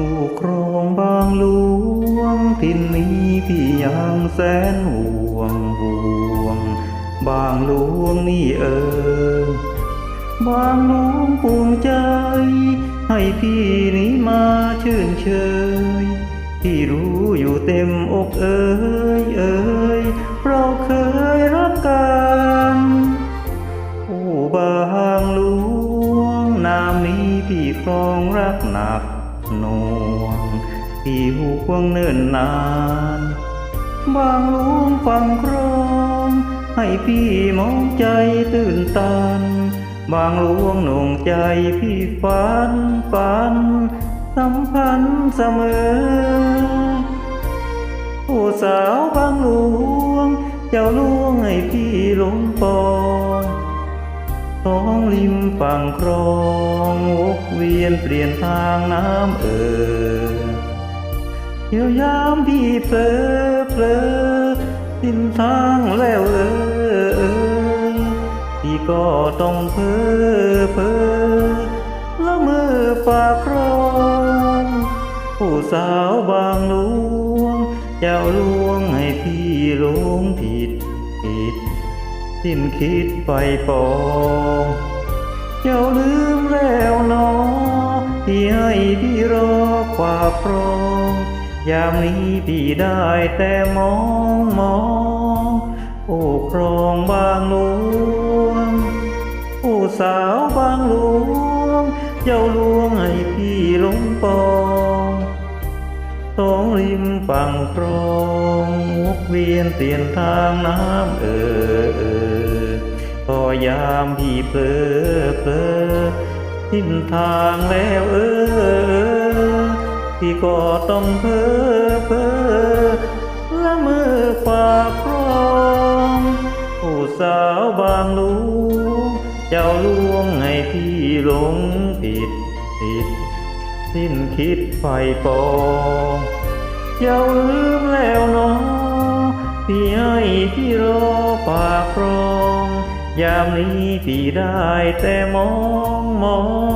ผู้ครองบางหลวงทินนี้พี่ยังแสนห่วงห่วง บางหลวงนี่เออบางหลวงภูมิใจ ให้พี่นี้มาชื่นเชยที่รู้อยู่เต็มอกเอ่ยเอ่ยเราเคยรักกันผู้บางหลวงนามนี้พี่ครองรักหนัก นวงพี่ห่วงเนิ่นนาน บางหลวงฟังครองให้พี่มองใจตื่นตัน บางหลวงหน่งใจพี่ฝันฝัน สัมพันธ์เสมอ ผู้สาวบางหลวงเจ้าลวงให้พี่หลงปอง ท้องริมฝั่งครองวกเวียนเปลี่ยนทางน้ำเอ่อเที่ยวยามพี่เผลอเผลอสิ้นทางแล้วเออเออพี่ก็ต้องเพ้อเพ้อละเมือฝากครองผู้สาวบางลวงเจ้าลวงให้พี่หลงผิดผิด สิ้นคิดไปปองเจ้าลืมแล้วนอที่ให้พี่รอความครองยามนี้พี่ได้แต่มองมอง โอ้ครองบางหลวงผู้สาวบางหลวง เจ้าลวงให้พี่หลงปองสองริมฝั่งครองวกเวียนเปลี่ยนทางน้ำเออเออพอ ยามพี่เพลอเพลอทิ้นทางแล้วเออพี่ก็ต้องเพ้อเพ้อละเมือฝากครองผู้สาวบางลวงเจ้าลวงให้พี่หลงผิดผิดสิ้นคิดไฟปองเจ้าลืมแล้วเนอพี่ให้พี่รอฝากรอง ยามนี้พี่ได้แต่มองมอง